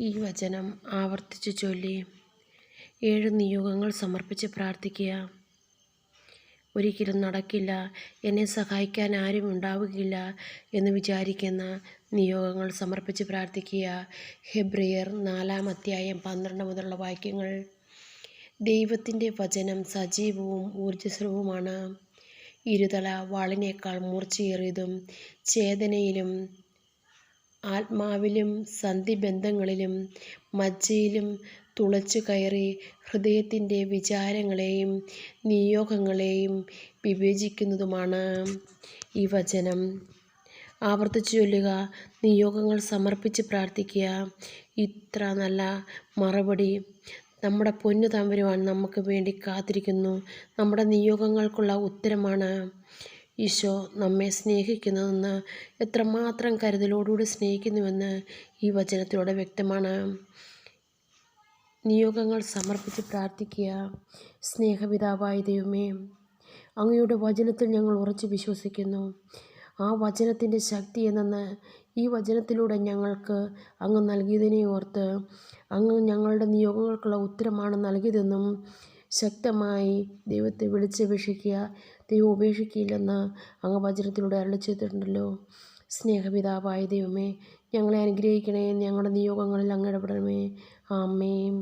ഈ വചനം ആവർത്തിച്ചു ചൊല്ലി. ഏഴ് നിയോഗങ്ങൾ സമർപ്പിച്ച് പ്രാർത്ഥിക്കുക. ഒരിക്കലും നടക്കില്ല. എന്നെ സഹായിക്കാൻ ആരും ഉണ്ടാവുകയില്ല എന്ന് വിചാരിക്കുന്ന നിയോഗങ്ങൾ സമർപ്പിച്ച് പ്രാർത്ഥിക്കുക. ഹെബ്രിയർ നാലാം അധ്യായം പന്ത്രണ്ട് മുതലുള്ള വാക്യങ്ങൾ. ദൈവത്തിന്റെ വചനം സജീവവും ഊർജസ്വലവുമാണ്. ഇരുതല വാളിനേക്കാൾ മൂർച്ചയേറിയതും ചേതനയിലും ആത്മാവിലും സന്ധിബന്ധങ്ങളിലും മജ്ജയിലും തുളച്ചു കയറി ഹൃദയത്തിന്റെ വിചാരങ്ങളെയും നിയോഗങ്ങളെയും വിവേചിക്കുന്നതുമാണ് ഈ വചനം. ആവർത്തിച്ചു ചൊല്ലുക നിയോഗങ്ങൾ സമർപ്പിച്ച് പ്രാർത്ഥിക്കുക. ഇത്ര നല്ല മറുപടി നമ്മുടെ പൊന്നു തമ്പുരുവാൻ നമുക്ക് വേണ്ടി കാത്തിരിക്കുന്നു. നമ്മുടെ നിയോഗങ്ങൾക്കുള്ള ഉത്തരമാണ് ഈശോ നമ്മെ സ്നേഹിക്കുന്നതെന്ന് എത്രമാത്രം കരുതലോടുകൂടി സ്നേഹിക്കുന്നുവെന്ന് ഈ വചനത്തിലൂടെ വ്യക്തമാണ്. നിയോഗങ്ങൾ സമർപ്പിച്ച് പ്രാർത്ഥിക്കുക. സ്നേഹപിതാവായ ദൈവമേ അങ്ങയുടെ വചനത്തിൽ ഞങ്ങൾ ഉറച്ചു വിശ്വസിക്കുന്നു. ആ വചനത്തിന്റെ ശക്തി എന്നെന്ന് ഈ വചനത്തിലൂടെ ഞങ്ങൾക്ക് അങ്ങ് നൽകിയതിനെ ഓർത്ത് അങ്ങ് ഞങ്ങളുടെ നിയോഗങ്ങൾക്കുള്ള ഉത്തരമാണ് നൽകിയതെന്നും ശക്തമായി ദൈവത്തെ വിളിച്ചപേക്ഷിക്കുക. ദൈവം ഉപേക്ഷിക്കില്ലെന്ന് അങ്ങ് വചനത്തിലൂടെ അരളി ചെയ്തിട്ടുണ്ടല്ലോ. സ്നേഹപിതാവായ ദൈവമേ ഞങ്ങളെ അനുഗ്രഹിക്കണേ ഞങ്ങളുടെ നിയോഗങ്ങളിൽ അങ്ങ് ഇടപെടണമേ. ആമേം